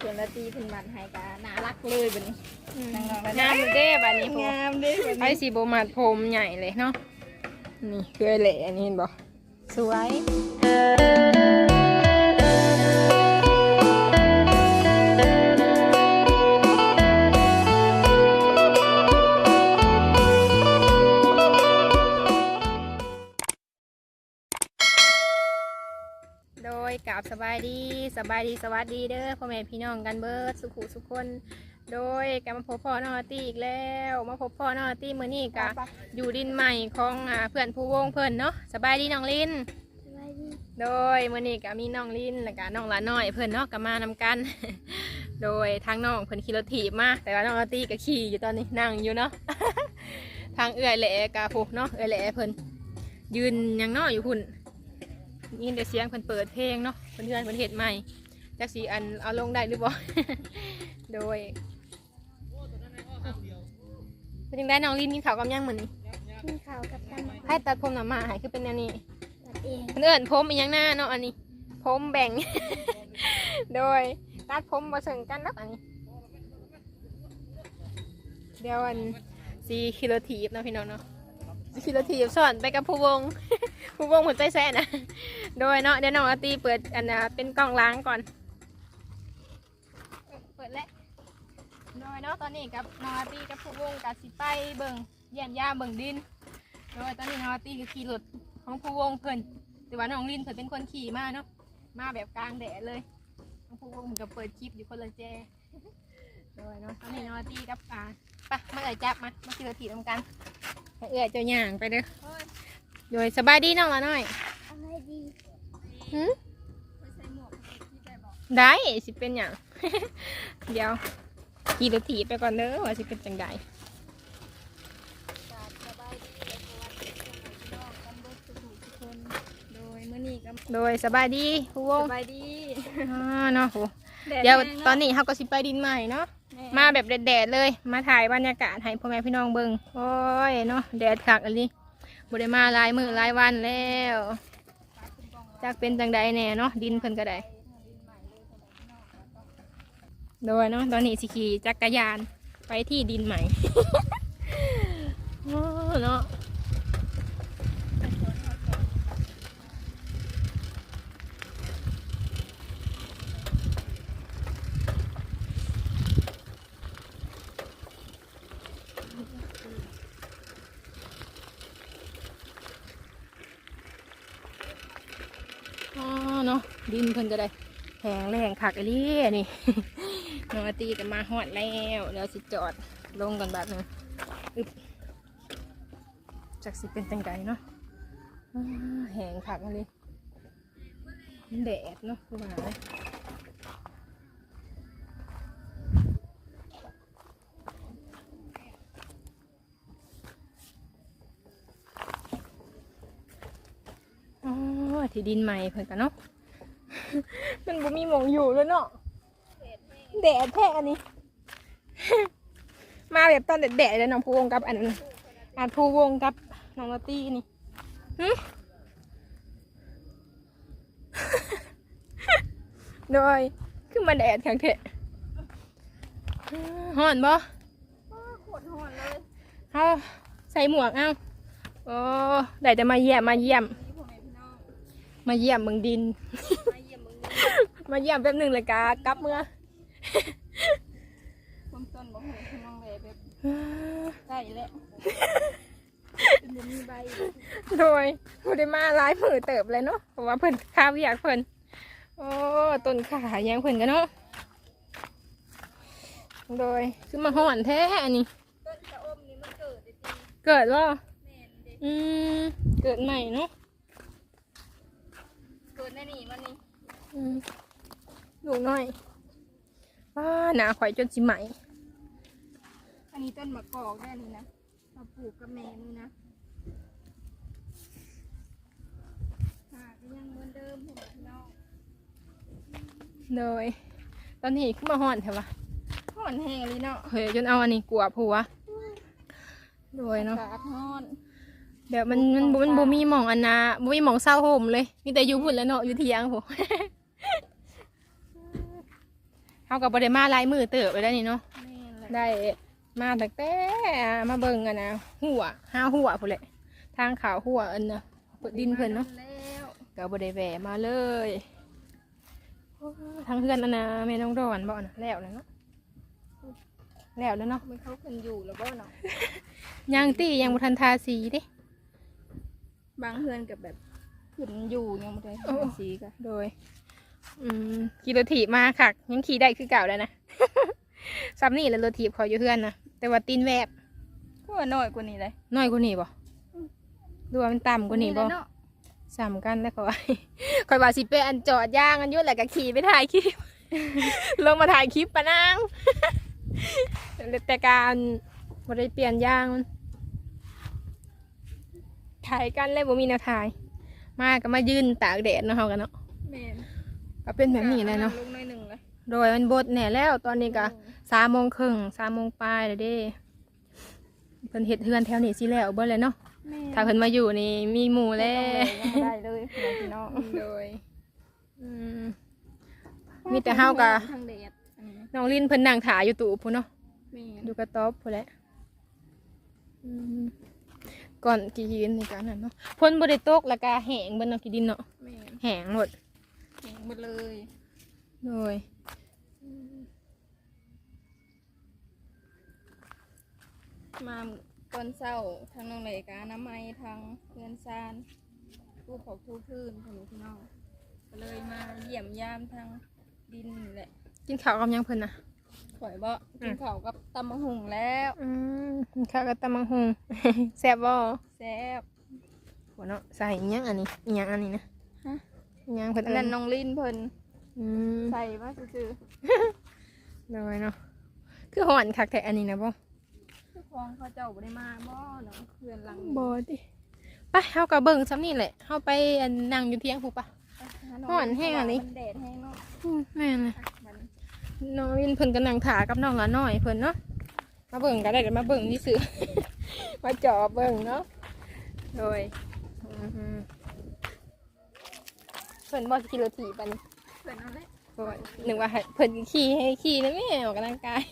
ส่วนละตีเพิ่นบันให้กะน่ารักเลยบัดนี้งามเด้บัดนี้ผมงามเด้บัดไอ้นี้สีโบมัดผมใหญ่เลยเนาะ นี่คือไอ้แหล่อันนี้เห็นบ่สวย สบายดีสบายดีสวัสดีเด้อพ่อแม่พี่น้องกันเบิดสุขุสุขคน โดยกลับมาพบพ่อน้องอาร์ตี้อีกแล้ว มาพบพ่อน้องอาร์ตี้มื้อนี้กะอยู่ดินใหม่ของอ่าเพื่อนผู้วงเพิ่นเนาะสบายดีน้องลิน สบายดีโดยมื้อนี้ก็มีน้องลินแล้วก็น้องหลาน้อยเพิ่นเนาะก็มานำกัน โดยทางน้องเพิ่นขี่รถถีบมาแต่ว่าน้องอาร์ตี้ก็ขี่อยู่ตอนนี้นั่งอยู่เนาะ ทางเอื้อยแหล่กะพุเนาะเอื้อยแหล่เพิ่นยืนหยังเนาะอยู่พุ่นยินแต่เสียงเพิ่นเปิดเพลงเนาะเพิ่นเพื่อนเพิ่นเฮ็ดใหม่จักสีอันเอาลงได้หรือบ่ โดยเป็นจังได้น้องลินกินข้าวกับหยังมื้อนี้กินข้าวกับตำบักให้ตัดผมหน่อมาให้คือเป็นแนวนี้ตัดเองเพื่อนผมอีหยังหน้าเนาะอันนี้ ผมแบ่ง โดยตัดผมมาสึงกันแล้วอันนี้ เดี๋ยวอันสีคิโลทีฟเนาะพี่น้องเนาะ สีคิโลทีฟสอนไปกับผู้วง ผู้วงหัวใจแซ่นะโดยเนาะเดี๋ยวน้องอาร์ตีเปิดอันน่ะเป็นกล้องล้างก่อน เปิดแล้วโดยเนาะตอนนี้กับน้องอาร์ตีกับผู้วงกับสิไปเบิ่งเยี่ยมยามเบิ่งดิน โดยตอนนี้น้องอาร์ตีก็ขี่รถของผู้วงเพิ่นแต่ว่าน้องลินเพิ่นเป็นคนขี่มาเนาะมาแบบกลางแดดเลยน้องผู้วงเหมือนกับเปิดคลิปอยู่คนละแจโดยเนาะตอนนี้น้องอาร์ตีกับอ่าไปมาเอ่ยจับมามาขี่รถถีบนำกัน เอ่ยเจ้าย่างไปเด้อโดยสบายดีน้องละน้อยอะไรดีหืมได้สิเป็นอย่าง เดี๋ยวขี่รถถีบไปก่อนเด้อว่าสิเป็นจังใดกราบสบายดีและสวัสดีพี่น้องกันเบิดทุกผู้ทุกคนโดยมื้อนี้ก็โดยสบายดีผู้วงสบายดีอ่าเนาะโหแเดี๋ยวแรงตอนนี้เขาก็สิไปดินใหม่เนาะแมาแบบแดดๆเลย มาถ่ายบรรยากาศให้พ่อแม่พี่น้องเบิ้งโอ้ยเนาะแดดคักอันนี้บ่ได้มาลายมือลายวันแล้วจากเป็นจังใดแน่เนาะดินเพิ่นก็ได้โดยเนาะตอนนี้สิขี่จักรยานไปที่ดินใหม่เนาะอ๋อเนาะดินเพิ่น ก็ได้แหงแรงคักอีหลีอันนี่น้องอาตีก็มาฮอดแล้วเดี๋ยวสิจอดลงกันแบบนึงอึบจักสิเป็นจังใดเนาะแหงคักอันนี้แดดเนาะคือว่าเลยอ๋อที่ดินใหม่เพิ่นกันเนาะ มันบ่มีหมองอยู่แล้วเนาะแดดแท้อันนี้ มาแบบตอนแดดๆเลยน้องภูวงกับอันนั้นอันภูวงกับน้องลอตตี้นี่หึโดยขึ้นมาแดดขังเถอะห่อนบ่โคตรฮ้อนเลยเอาใส่หมวกเอาโอ้ได้จะมาเยี่ยมมาเยี่ยมนี่พ่อแม่พี่น้องมาเยี่ยมเมืองดิน มาเยี่ย มมึงนี่มาเยี่ยมแป๊บหนึ่งเลยกากลับเมื่อความต้นบ่ฮู้พี่น้องเลยแบบใกล้แล้วเป็นบ่มีใบโดยผู้ได้มาหลายมือเติบเลยเนาะเพราะว่าเพิ่นข้าวอยากเพิ่นโอ้ต้นขายังเพิ่นกันเนาะโดยคือมาห่อนแท้อันนี้ต้นชะอมนี่มันเกิดได้จริงเกิดว่าแม่นเด้อืมเกิดใหม่เนาะเกิดในนี่มันนี่อืม ลูกน้อยว้าหนาข่อยจนสิไหมอันนี้ต้นมะกอกได้นี่นะมาปลูกกับแม่นี่นะค่ะก็ยังเหมือนเดิมพ่อแม่พี่น้องโดยตอนนี้ขึ้นมาห่อนแถวะฮ้อนแห้งเลยเนาะเฮ้ยจนเอาอันนี้กลัวผัวโดยเนาะ อากาศฮ้อนแบบมันมันบ่มันบ่มีหมองอันนะบ่มีหมองเศร้าโฮมเลย มีแต่อยู่พุ่นแล้วเนาะอยู่เที่ยงผม เฮาก็บ่ได้มาหลายมือเติบไปแล้วนี่เนาะแม่นแหละได้มาตั้งแต่มาเบิ่งกันนะหัวห้าหัวพุ่นแหละทางขาวหัวอันน่ะเปิดดินเพิ่นเนาะแล้วก็บ่ได้แหวะมาเลยโอ้ทางเพื่อนอันนะแม่น้องดอนบ่นะแล้วแล้วเนาะแล้วแล้วเนาะมันเขาขึ้นอยู่แล้วบ่เนาะยังตียังบ่ทันทาสีเด้บางเฮือนกับแบบขึ้นอยู่ยังบ่ได้โอ้ทาสีก็โดย อืมขี่รถถีบมาค่ะยังขี่ได้คือเก่าแล้วนะซ้ำนี่แหล้วรถถีบเขาอยู่เพื่อนนะแต่ว่าตีนแวบก็ว่าน้อยกว่านี้เลยน้อยกว่านี้บ่ดูว่ามันต่ำกว่านี้บ่แหละเนาะสามกันแล้วเขาว่าคอยว่าสิไปอันจอดย่างอันอยุ่นแหละก็ขี่ไปถ่ายคลิปลงมาถ่ายคลิปปะนางแต่การบ่ได้เปลี่ยนย่างมันถ่ายกันเลยบ่มีแนวถ่าย มาก็มายืนตากแดดเนาะเฮากันเนาะแม่น ก็เป็นแบบนี้เลยเนาะลงหน่อยหนึ่งเลยโดยมันบดแหน่แล้วตอนนี้ก็สามโมงครึ่งสามโมงปลายเลยเด้เพิ่นเฮ็ดเฮือนแถวนี้สิแล้วเบิดเลยเนาะแม่นถ้าเพิ่นมาอยู่นี่มีหมู่แล้แล้วยังบ่ได้เลยพี่น้องโดยอืม มีแต่เฮากับ ทางแดดอันนี้น้องลินเพิ่นนั่งถ่ายอยู่ตู่พุ่นเนาะ แม่นดูกระต๊อบพุ่นแหละอืมก่อนกี่ยืนในการนั้นเนาะพ่นบ่ได้ตกแล้วก็แห้งเบิ่นเนาะกี่ดินเนาะแม่นแห้งหมด แข็งหมดเลยโดยมาตอนเช้าทางน้องเหลกาน้ำไม้ทางเพื่อนซานผู้เผาผู้พื้นของพี่น้องก็เลยมาเยี่ยมยามทางดินนี่แหละกินข้าวกับหยังเพิ่นน่ะข่อยบ่กินข้าวกับตำมะหุงแล้วอืมกินข้าวกับตำบักหุ่งแซ่บบ่แซ่บหัวเนาะใส่อิหยังอันนี้อิหยังอันนี้นะฮะอิห ยังเพิ่นอันนั้นน้องลินเพิ่นอืมใส่มาซื่อโดยเนาะคือห่อนคักแต่อันนี้นะบ่ๆเจ้าของเขาเจ้าบ่ได้มาบ่เนาะเพื่อนหลังบ่ดิไปเฮาก็เบิ่งซ้ำนี่แหละเฮาไปอันนั่งอยู่เที่ยงพูปะ ฮ้อนแห้งอันนี้ มันแดดแห้งเนาะอืมแม่นเลยมันน้องวินเพิ่นกำลังถากับน้องละน้อยเพิ่นเนาะมาเบิ่งก็ได้เดี๋ยวมาเบิ่งที่ซื้อ มาจอบเบิ่งเนาะโดยอืม เพิ่นบ่ขี่รถถีบอันนี้เพื่อนนั่นแหละโอ้ยนึกว่าให้เพิ่นขี่ให้ขี่นะแม่ออกกำลังกาย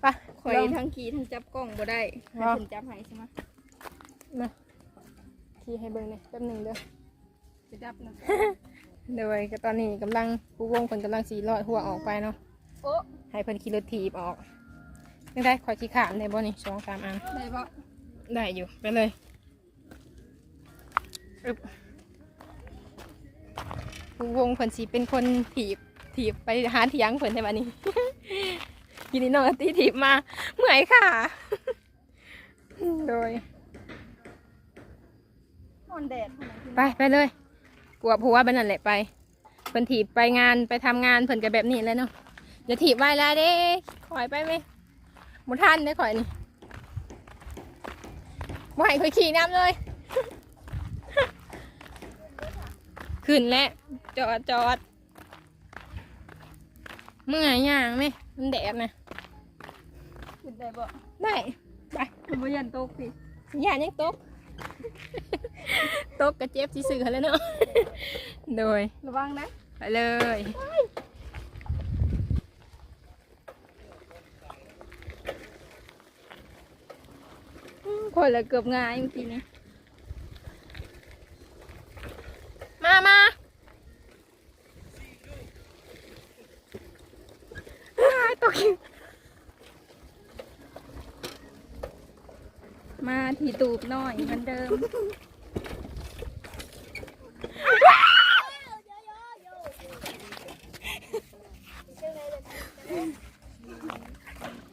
ไปข่อยลองทั้งขี่ทั้งจับกล้องบ่ได้ให้ว้าวเพิ่นจับให้ใช่ไหมมาขี่ให้เบิ่งหน่อยแป๊บหนึงเด้อจะจับนะโดยก็ตอนนี้กำลังผู้วงเพิ่นกำลังสีลอยหัวออกไปเนาะโอ้ให้เพิ่นขี่รถถีบออกยังได้ขอยขี่ขามได้บ่นี่สองสามอันได้บ่ได้อยู่ไปเลยอึบ ผู้วงเพิ่นสีเป็นคนถีบถีบไปหาเถียงเพิ่นใช่ปะนี่กินนี่น้องตีถีบมาเมื่อยค่ะโดยนอนแดดขนาดนี้ไปไปเลยกลัวผัวไปนั่นแหละไปเพิ่นถีบไปงานไปทำงานเพิ่นก็แบบนี้แหล้วเนาะอย่าถีบไว้ละเด้ขอยไปไหมหมดท่านได้อขอยนี่บ่ให้ข่อยขี่น้ำเลย ขึ้นแล้ว จอดจอดเมื่อยย่างไหมมันแดดนะขึ้นได้บ่ได้ไปบ่ยันตกสิย่านยังตก ตกกระเจ็บสิสื่อแล้วเนาะโดยระวังนะไปเลยคนละเกือบง่ายเมื่อกี้นี้ มามาอ้ายตกอีก มาที่ ตูบน้อยเหมือนเดิม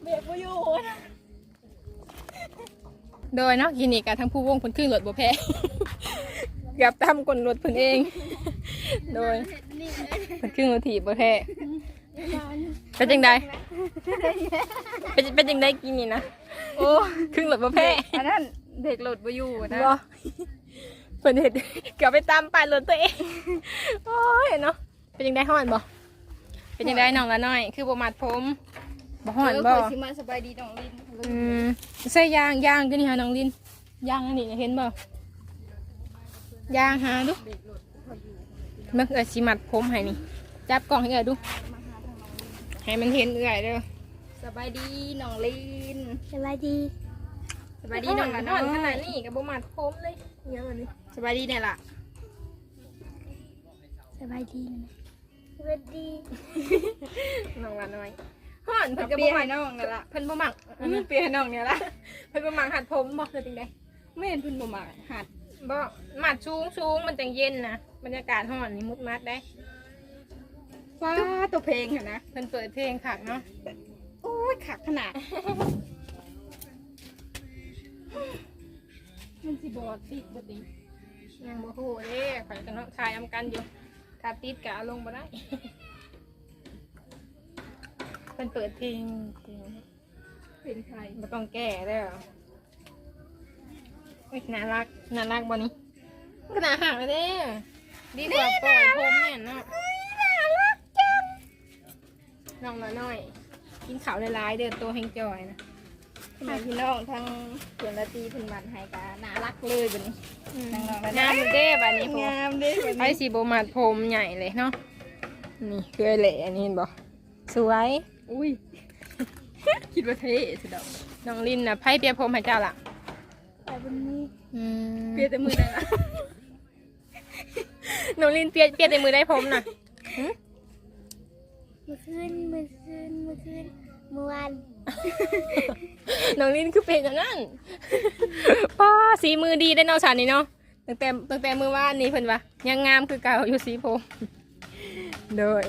เบรกบ่อยู่โดยเนาะกินอีกอะทั้งผู้วงผลครึ่งรถบ่แพ้เกือบตามกลรถเพิ่นเอง โดยผลครึ่งรถถีบบ่แพ้เป็นจังไดเป็นเป็นจังไดกินนี่นะโอ้ครึ่งรถบ่แพ้อันนั้น เด็กหลดบ่อยู่นะบ่เพิ่นเห็นเกือบไปตามปลายรถตัวเอง โอ้ยเนาะ เป็นจังไดฮ้อนบ่ เป็นจังไดน้องละน้อย คือบ่มัดผมบ่ฮ้อนเออบ่ข่อยสิมาสบายดีน้องลินอืมใส่ยางยางก็นี่หาน้องลินยางอันนี้เห็นบ่ยางหาดูเด็กหลดข่อยอยู่มันเออสิมัดผมให้นี่ จับกล่องให้เออดูมาหาทางน้องให้มันเห็นเอื่อยเด้อสบายดีน้องลินสวัสดี สบายดีน้องละนน้ออนขยนาดนี้กับบ่มัดผมเลยเยอะเลยสบายดีเนี่ยล่ะสวัสดีนะสวัสดีน้องละน้อยฮ้อนเพิ่นก็เปีบ่ยมัให้กน้องนั่นล่ะเพิ่นบ่มักอืมเปียให้น้องเนี่ยละเพิ่นบ่มักหัดผมบ่คือจังไดไม่เห็นเพิ่นบ่มาหัดบ่มัดสูงสูงมันจังเย็นนะบรรยากาศฮ้อนนี่มุดมัดได้ฟ้าตัวเพลงค่ะนะเพิ่นเปิดเพลงคักเนาะโอ้ยขักขนาด มันสิบอดติดบ่ติยังบ่ฮู้เด้ข่อยก็เนาะถ่ายนํกันอยู่ถ้าติดก็เอาลงบ่ได้เพิ่นเปิดเพลงเป็นใครบ่ต้องแก้เด้ออุ๊ยน่ารักน่ารักบ่นี่มันก็น่าหักเลยเด้อดีกว่าปล่อยผมเนี่ยเนาะน้องละน้อยกินข้าวหลายๆเด้อตัวแห่งจอยนะ ทำไมพี่น้องทั้งเพื่อนละตีเพิ่นมันให้กาน่ารักเลยบัดนี้นางๆแล้วนะงามอยู่เด้บัดนี้ผมงามเด้บัดไอนี้สีโบมาดผมใหญ่เลยเนาะ นี่คือไอเหล่อันนี้เห็นบ่สวย อุ้ย คิดว่าเท่สุดดอกน้องลินน่ะไพ่เปียผมให้เจ้าล่ะแต่วันนี้อืมเปียแต่มือได้ละน้องลินเปียเปียในมือได้ผมน่ะ เมื่อคืนเมื่อคืนเมื่อคืนเมื่อวาน น้องลินคือเป็นอย่างนั้นป้าสีมือดีได้เนาะฉันนี่เนาะตั้งแต่ตั้งแต่มือว่านนี้เพิ่นว่ายังงามคือเก่าอยู่สีผมโดย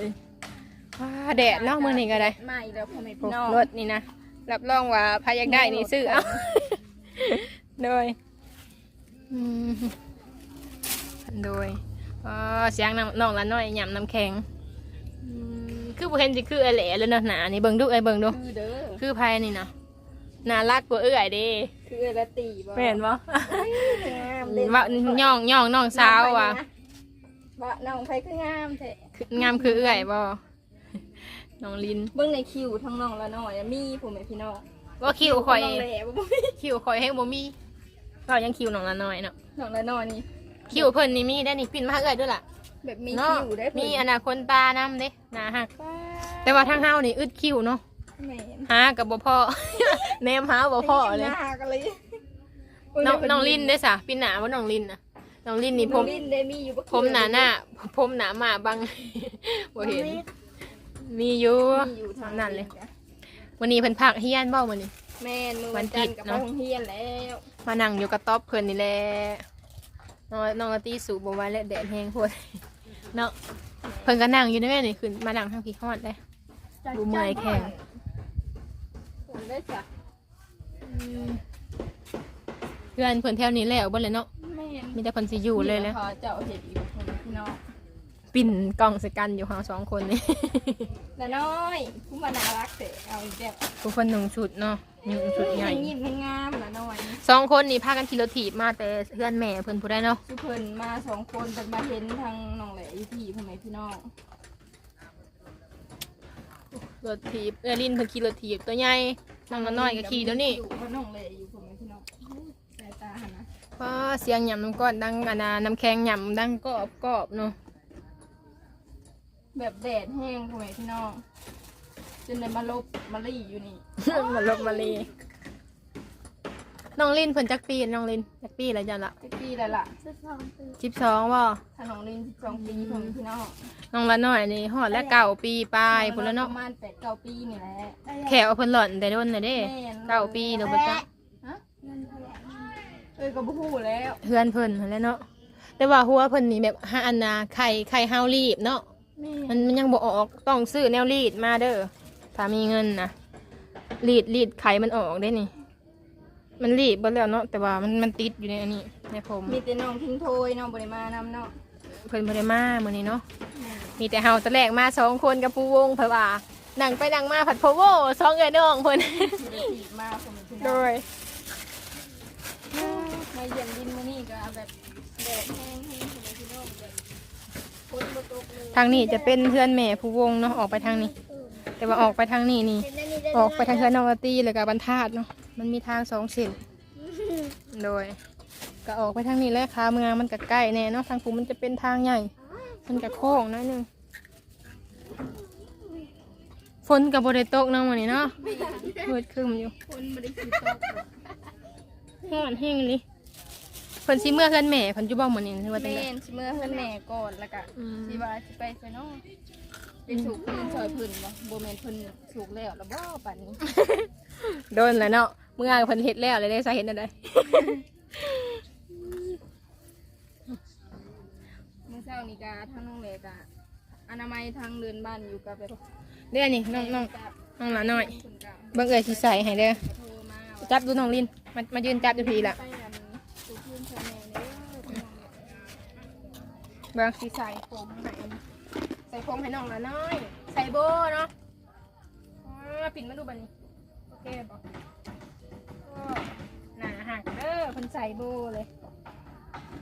ว้าแดดเนาะมื้อนี้ก็ได้มาอีกแล้วพ่อแม่โอ้พี่น้องรถนี่นะรับรองว่าพาอยากได้นี่ซื้อเอาโดยอืมโดยอ๋อเสียงน้ำน้องละน้อยหยำน้ำแข็งอืมคือบ่เห็นสิคือไอแหล่เลยเนาะหนานี่เบิ่งดูไอยเบิ่งดูคือเด้อ คือไผนี่เนาะน่ารักกว่าเอื้อยเด้คือละตีบ่แม่นบ่งามเด่นว่าย่องย่องน้องสาวว่ะว่าน้องไผคืองามแท้คืองามคือเอื้อยบ่น้องลินเบิ่งในคิวทั้งน้องละน้อยอะมีพ่อแม่พี่น้องว่าคิวข่อยน้องแหล่บ่มีคิวข่อยให้บ่มีก็ยังคิวน้องละน้อยเนาะน้องละน้อยนี่คิวเพิ่นนี่มีได้นี่ปิ่นมาหาเอื้อยด้วยล่ะแบบมีเนาะคิวได้เพิ่นมีอนาคตตานำเด้หนาหักป้าแต่ว่าทางเฮานี่อึดคิวเนาะ แม่นหากับบ่พ่อ แนมหาบ่พ่อเลย หน้ากันเลยน้องน้องลินได้สะปีหนาว่าน้องลินนะน้องลินนี่ผน้องมลินได้มีอยู่บ่ผมหนาหน้าผมหนามาบัง บ่เห็น มีอยู่ มีอยู่ทางนั่นเลย วันนี้เพิ่นพักเฮียนบ่มื้อนี้ แม่นมือวัวันนจันทร์กับเนาะไปโรงเรียนแล้วมานั่งอยู่กับต๊อบเพิ่นนี่แหละน้องน้องอาตีสูบบ่ไหว้และแดดแห้งโพดเนาะเพิ่นก็นั่งอยู่ในแม่นี่ขึ้นมานั่งทางพี่ฮอดได้บ่เมื่อยแข้ง ผมได้จ้ะเพื่อนเพิ่นแถวนี้แล้วบ่เลยเนาะแม่นมีแต่เพิ่นสิอยู่เลยแหละพอเจ้าเห็ดอีกคนพี่น้องปิ่นกล้องใส่กันอยู่เฮาสองคนนี่แต่น้อยผู้มาน่ารักเตะเอาอีกแล้วทุกคนหนุ่งชุดเนาะหนุ่งชุดใหญ่ยิ้มให้งามละน้อยสองคนนี่พากันขี่รถถีบมาแต่เพื่อนแม่เพิ่นผู้ได้เนาะทุกคนมาสองคนแต่มาเห็นทางน้องแหล่อยู่ที่พ่อแม่พี่น้อง รถถีบเออลินเพิ่นขี่รถถีบตัวใหญ่น้องน้อยก็ขี่เดี๋ยวนี้อยู่เพราะน้องแหล่อยู่พ่อแม่พี่น้องสายตาหันนะว้าเสียงหย่ำน้ำก้อนดังอันน่ะน้ำแข็งหย่ำดังกรอบกรอบเนาะแบบแดดแห้งพ่อแม่พี่น้องจนได้มาลบมาลี่อยู่นี่ มาลบมาเลย น้องลินเพิ่นจักปีน้องลินจักปีอะไรจังละตะกี้แล้วล่ะสิบสองปีสิบสองบ่ถ้าน้องลินสิบสองปีพ่อแม่พี่น้องน้องละน้อยนี่ฮอดและเก่าปีปลายพุ่นแล้วเนาะประมาณแปดเก้าปีนี่แหละแขวเอาเพิ่นหล่อนแต่โดนน่ะเด้แม่นเก้าปีเดี๋ยวบ่จักฮะเงินเท่าไหร่เอ้ยก็บ่ฮู้แล้วเพื่อนเพิ่นนั่นแหละเนาะแต่ว่าหัวเพิ่นนี่แบบหาอันน่ะไข่ไข่เฮารีบเนาะแม่มันมันยังบ่ออกต้องซื้อแนวรีดมาเด้อถ้ามีเงินนะรีดรีดไขมันออกได้นี่ มันรีดเบ่แล้วเนาะแต่ว่ามันมันติดอยู่ในอันนี้ในผมมีแต่น้องทิ้งโทยน้องบ่ได้มานำเนาะเพิ่นบ่ได้มามื้อนี้เนาะมีแต่เฮาตอนแรกมาสองคนกับผู้วงเพิ่นว่านั่งไปนั่งมาผัดโพโวสองเอ้ยน้องเพิ่นที่ได้ถีบมาผมพี่โดน้องยมาเยี่ยมดินมื้อนี้ก็แบบแดดแห้งให้ผมพี่น้องแบบฝนบ่ตกเลยทางนี้จะเป็นเพื่อนแม่ผู้วงเนาะออกไปทางนี้ แต่ว่าออกไปทางนี้นี่เห็นอันนี้ได้ออกไปทางเฮือนนองอาตีแล้วก็บรรทัดเนาะ มันมีทางสองเส้นโดย ก็ออกไปทางนี้แหล้วขาเมืองมันก็ใกล้แน่เนาะทางภูมันจะเป็นทางใหญ่ มันก็โค้งหน้อยหนึงฝนกับบริตกเนาะวันนี้เนาะมืดครึมอยู่คนไม่ได้คิดตกหรอกร้อนแห้งเลยเพิ่นสิเมื่อเฮือนแม่เพิ่นอยู่บ่มื้อนี้หรือว่าจังแม่ได๋นสิเมื่อเพิ่นแม่ก่อนแล้วก็อืม สิว่าสิไปไสเนาะ ไปสูกพื้นซอยพื้นบ่บ่แม่นเพิ่นสูกแล้วแล้วบ่ปานนี้โดนแล้วเนาะเมื่อเพิ่นเฮ็ดแล้วเลยได้สาเห็นได้มื้อเช้านี่ก็ทางน้องเล็กอะอนามัยทางเดินบ้านอยู่กับแบบเด้อนี่น้องน้องกับน้องหลาน้อยเพิ่นก็เบิ่งเอ้ยสิใส่ให้เด้อโทรมาว่าจับดูน้องลินมามายืนจับอยู่พี่ล่ะไปกันสูกพื้นซอยแม่เด้อเบิ่งสิใส่ผมให้ใส่ผมให้น้องลาน้อย ใส่โบเนาะอ๋อปิ่นมาดูบัดนี้ โอเคบ่ก็หน้าหักเด้อเพิ่นใส่โบเลย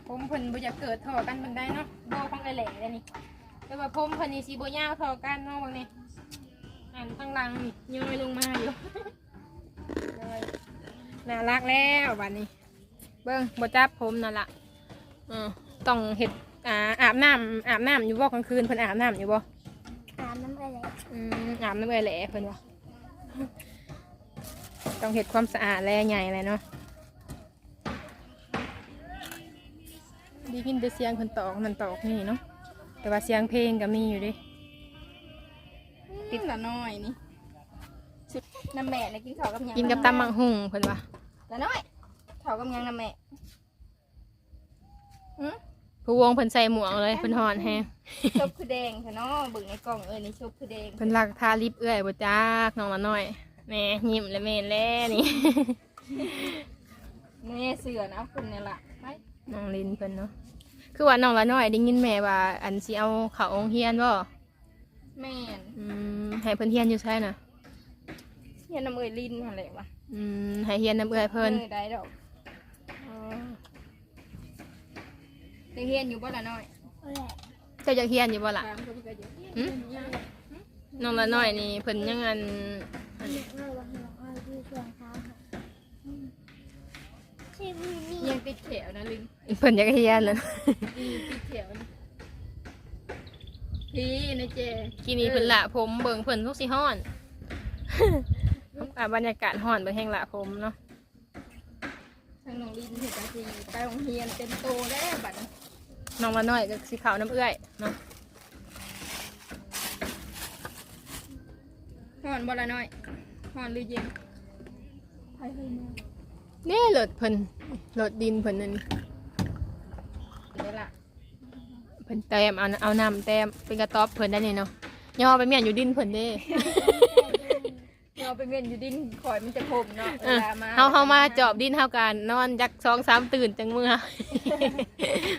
ผมเพิ่นบ่อยากเกิดทอกันเบิ่งได้เนาะ โบของไอแหล่เลยนี่แต่ว่าผมเพิ่นนี่สิบ่ยาวทอกันเนาะบิ่งนี่อันข้งหลังนี่ย้อยลงมาอยู่น่ารักแล้วบัดนี้ เบิ่งบ่จับผมนั่นล่ะ อือต้องเฮ็ด อ่าอาบน้ำอาบน้ำอยู่บ่กลางคืนเพิ่นอาบน้ำอยู่บ่อาบน้ำอะไรอืมอาบน้ำเอยแหล่เพิ่นว่าต้องเฮ็ดความสะอาดแลใหญ่เลยเนาะไดีกินแต่เสียงเพิ่นตอกมันตอกนี่เนาะแต่ว่าเสียงเพลงก็มีอยู่เดิติดละน้อยนี่สิน้ำแม่นี่กินข้าวกับหยังกินกับตำมังหุงเพิ่นว่าละน้อยข้าวกับหยังน้ำแม่หือ ผู้วงเพิ่นใส่หมวกเลยเพิ่นฮ้อนแฮงชบคือแดงค่ะเนาะเบิ่งในกล่องเอ้ยนี่ชบคือแดงเพิ่นลักทาลิปเอื้อยบ่จักน้องละน้อยแหม่ยิ้มและแม่นแลนี่นี่เสือนะคุณเนี่ยล่ะไปน้องลินเพิ่นเนาะคือว่าน้องละน้อยได้ยินแม่ว่า อันสิเอาเขาโรงเรียนบ่แม่นอืมให้เพิ่นเรียนอยู่ใช่น่ะเฮียน้ำเอ้ยลิ้นหั่นแหละวะอืมให้เรียนนํเอื้อยเพิ่นออได้ดอก ได้เฮียนอยู่บ่ละน้อยอะไรเจ้าอยากเรียนอยู่บ่ล่ะถามเขาไปก็อยู่หึน้องละน้อยนี่เพิ่นยังอันเราเราเราดูส่วนเขาที่มีมียังติดแขวนะลิงเพิ่นอยากเรียนน่ะอืมติดแขวนะพี่นะเจกินนี่เพิ่นละผมเบิ่งเพิ่นทุกสิฮ้อน อ่าบรรยากาศฮ้อนเบิ่งแห่งละผมเนาะ ทางน้องลินเห็นจังซี่ไปโรงเรียนเต็มโตแล้วบัดนี้ น้องละน้อยก็สิเข้าน้ำเอื้อยเนาะหอนบ่ละน้อยหอนหรือเย็นไปเฮ้ยแม่นี่รถเพิ่นรถดินเพิ่นนั่นเดี๋ยวล่ะเพิ่นแต้มเอาเอาน้ำแต้มเป็นกระต๊อบเพิ่นได้นี่เนาะย่อไปเมียนอยู่ดินเพิ่นเด้ เราไปเวียนอยู่ดินข่อยมันจะคมเนาะเวเออลามาเฮาเฮามาจอบดินเฮากันนอนจักสองสามตื่นจังมือ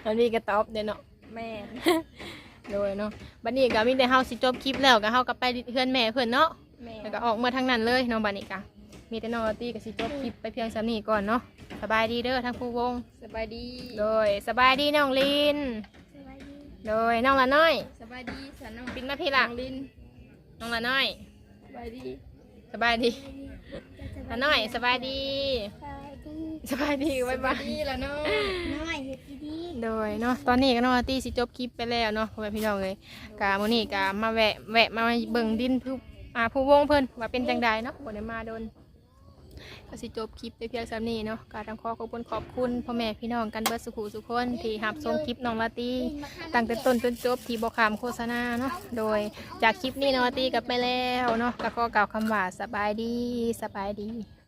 มันมีกระต๊อบเด้เนาะแม่นโดยเนาะบัดนี้ก็มีแต่เฮาสิจบคลิปแล้วก็เฮาก็ไปเฮือนแม่เพิ่นเนาะแม่แล้วก็ออกมาทางนั้นเลยเนาะบัดนี้ก็มีแต่น้องอาร์ตี้ก็สิจบคลิปไปเพียงซำนี้ก่อนเนาะสบายดีเด้อทั้งผู้วง สบายดีโดยสบายดีน้องลิน สบายดีโดยน้องละน้อย สบายดีสันน้องปิงมาพี่ละน้องลินน้องละน้อย สบายดี สบายดีละน้อยสบายดีสบายดีสบายดีสบ๊ายบาบายยดีแล้วเนาะน้อยเฮ็ดดีโดยเนาะตอนนี้ก็น้องอาร์ตี้สิจบคลิปไปแล้วเนาะพ่อแม่พี่น้องเลยกามื้อนี้กามาแวะแวะมาเบิ่งดินผู้อ่าผู้วงเพิ่นว่าเป็นจังใดเนาะบ่ได้มาโดน ก็สิจบคลิปไปเพียงซำนี้เนาะก็ต้งขอขอบคุณขอบคุณพ่อแม่พี่น้องกันเบิดสุขุสุขคนที่หับชมคลิปน้องลาตี้ตั้งแต่ต้นจนจบที่บอกคำโฆษณาเนาะโดยจากคลิปนี้น้องลาตี้กลับไปแล้วเนาะก็ขอกล่าวคำว่าสบายดีสบายดี